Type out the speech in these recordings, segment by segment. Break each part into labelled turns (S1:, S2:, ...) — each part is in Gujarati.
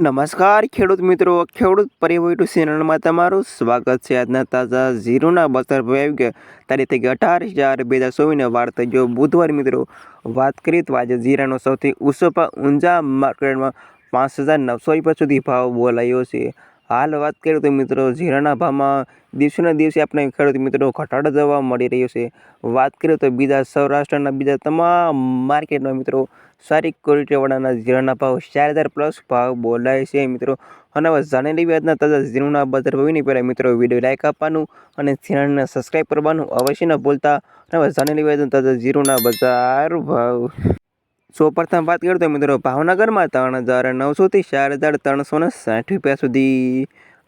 S1: નમસ્કાર, ખેડૂત મિત્રો. ખેડૂત પરિવહન ચેનલમાં તમારું સ્વાગત છે. આજના તાજા ઝીરોના બજાર ભાવ ગયા તારીખ અઢાર ચાર બે હજાર ચોવીસને વાર થઈ. ગયો બુધવાર મિત્રો વાત કરીએ તો આજે જીરાનો સૌથી ઊંચો ભાવ ઊંઝા માર્કેટમાં પાંચ હજાર નવસો રૂપિયા સુધી ભાવ બોલાયો છે. હાલ વાત કરીએ તો મિત્રો જીરાના ભાવમાં દિવસેના દિવસે આપણે ખેડૂત મિત્રો ઘટાડો જોવા મળી રહ્યો છે. વાત કરીએ તો બીજા સૌરાષ્ટ્રના બીજા તમામ માર્કેટમાં મિત્રો, સારી ક્વોલિટીવાળાના જીરાના ભાવ ચાર હજાર પ્લસ ભાવ બોલાય છે મિત્રો. અને હવે જાણેલી વ્યાજના તાજા જીરુના બજાર ભાવની પહેલાં મિત્રો વીડિયો લાઈક આપવાનું અને ચેનલને સબસ્ક્રાઈબ કરવાનું અવશ્ય ન ભૂલતા. અને હવે જાણેલી વ્યાજના તાજા જીરુના બજાર ભાવ. સૌ પ્રથમ વાત કરું તો મિત્રો, ભાવનગરમાં ત્રણ હજાર નવસોથી ચાર હજાર ત્રણસો ને સાઠ રૂપિયા સુધી,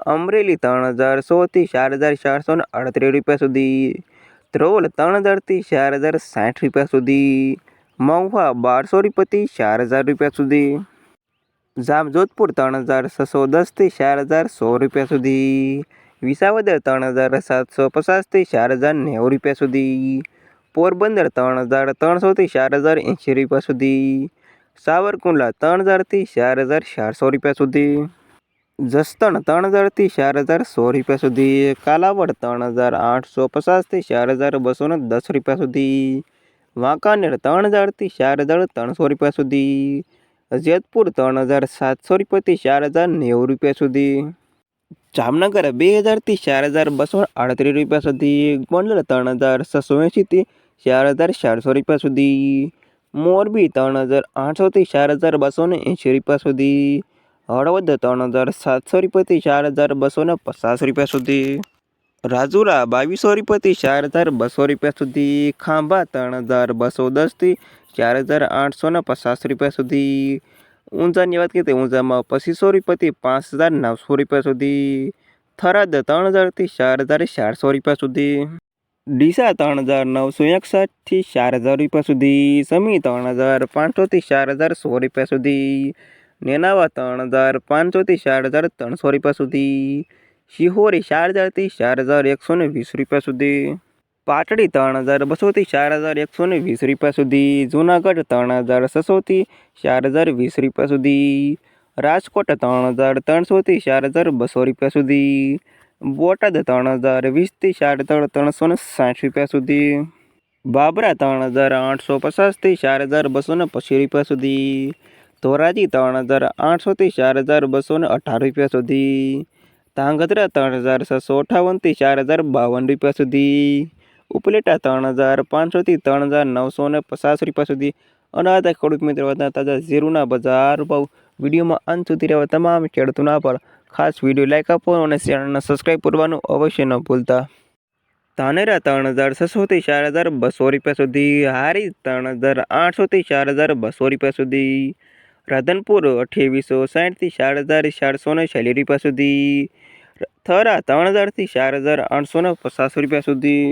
S1: અમરેલી ત્રણ હજાર સોથી ચાર હજાર ચારસો ને અડત્રીસ રૂપિયા સુધી, ધ્રોલ ત્રણ હજારથી ચાર હજાર સાઠ રૂપિયા સુધી, મહુવા બારસો રૂપિયાથી ચાર હજાર રૂપિયા સુધી, જામજોધપુર ત્રણ હજાર છસો દસથી ચાર હજાર સો રૂપિયા સુધી, વિસાવદર ત્રણ હજાર સાતસો પચાસથી ચાર હજાર નેવું રૂપિયા સુધી પોરબંદર ત્રણ હજાર ત્રણસોથી ચાર હજાર એંશી રૂપિયા સુધી. સાવરકુંડલા ત્રણ હજારથી ચાર હજાર ચારસો રૂપિયા સુધી. જસદણ ત્રણ હજારથી ચાર હજાર સો રૂપિયા સુધી. કાલાવડ ત્રણ હજાર આઠસો પચાસથી ચાર હજાર બસો ને દસ રૂપિયા સુધી. વાંકાનેર ત્રણ હજારથી ચાર હજાર ત્રણસો રૂપિયા સુધી. જેતપુર ત્રણ હજાર સાતસો રૂપિયાથી ચાર હજાર નેવું રૂપિયા સુધી. જામનગર બે હજારથી ચાર હજાર બસો આડત્રીસ રૂપિયા સુધી. ગોંડલ ત્રણ હજાર છસો એંશીથી ચાર હજાર ચારસો રૂપિયા સુધી. મોરબી ત્રણ હજાર આઠસોથી ચાર હજાર બસો ને એંશી રૂપિયા સુધી. હળવદ ત્રણ હજાર સાતસો રૂપિયાથી ચાર હજાર બસો ને પચાસ રૂપિયા સુધી. રાજુરા બાવીસો રૂપિયાથી ચાર હજાર બસો રૂપિયા સુધી. ખાંભા ત્રણ હજાર બસો દસથી ચાર હજાર આઠસો ને પચાસ રૂપિયા સુધી. ઊંઝાની વાત કરીએ તો ઊંઝામાં પચીસો રૂપિયાથી પાંચ હજાર નવસો રૂપિયા સુધી. થરાદ ત્રણ હજારથી ચાર હજાર ચારસો રૂપિયા સુધી. ડીસા ત્રણ હજાર નવસો એકસઠથી ચાર હજાર રૂપિયા સુધી, સમી ત્રણ હજાર પાંચસોથી ચાર હજાર સો રૂપિયા સુધી, નેનાવા ત્રણ હજાર પાંચસોથી ચાર હજાર ત્રણસો રૂપિયા સુધી, શિહોરી ચાર હજારથી ચાર હજાર એકસો ને વીસ રૂપિયા સુધી, પાટડી ત્રણ હજાર બસોથી ચાર હજાર એકસો ને વીસ રૂપિયા સુધી, જૂનાગઢ ત્રણ હજાર છસોથી ચાર હજાર વીસ રૂપિયા સુધી, રાજકોટ ત્રણ હજાર ત્રણસોથી ચાર હજાર બસો રૂપિયા સુધી બોટાદ ત્રણ હજાર, વીસથી ચાર હજાર ત્રણસો ને સાઠ રૂપિયા સુધી. બાબરા ત્રણ હજાર, આઠસો પચાસથી ચાર હજાર, બસો ને પચીસ રૂપિયા સુધી. ધોરાજી ત્રણ હજાર, આઠસોથી ચાર હજાર, બસો ને અઢાર રૂપિયા સુધી. ધાંગધ્રા ત્રણ હજાર, છસો અઠાવનથી ચાર હજાર, બાવન રૂપિયા સુધી. ઉપલેટા ત્રણ હજાર, પાંચસોથી ત્રણ હજાર, નવસો ને પચાસ રૂપિયા સુધી. અને આ ખેડૂત મિત્રો તાજા ઝીરુના બજાર ભાવ. વિડીયોમાં અંત સુધી રહેવા તમામ ખેડૂતોના પર ખાસ વીડિયો લાઇક આપો અને ચેનલને સબસ્ક્રાઈબ કરવાનું અવશ્ય ન ભૂલતા. ધાનેરા ત્રણ હજાર છસોથી ચાર હજાર બસો રૂપિયા સુધી, હારી ત્રણ હજાર આઠસોથી ચાર હજાર બસો રૂપિયા સુધી, રાધનપુર અઠ્યાવીસો સાઠથી ચાર હજાર ચારસો ને ચાલીસ રૂપિયા સુધી, થરા ત્રણ હજારથી ચાર હજાર આઠસો ને પચાસ રૂપિયા સુધી.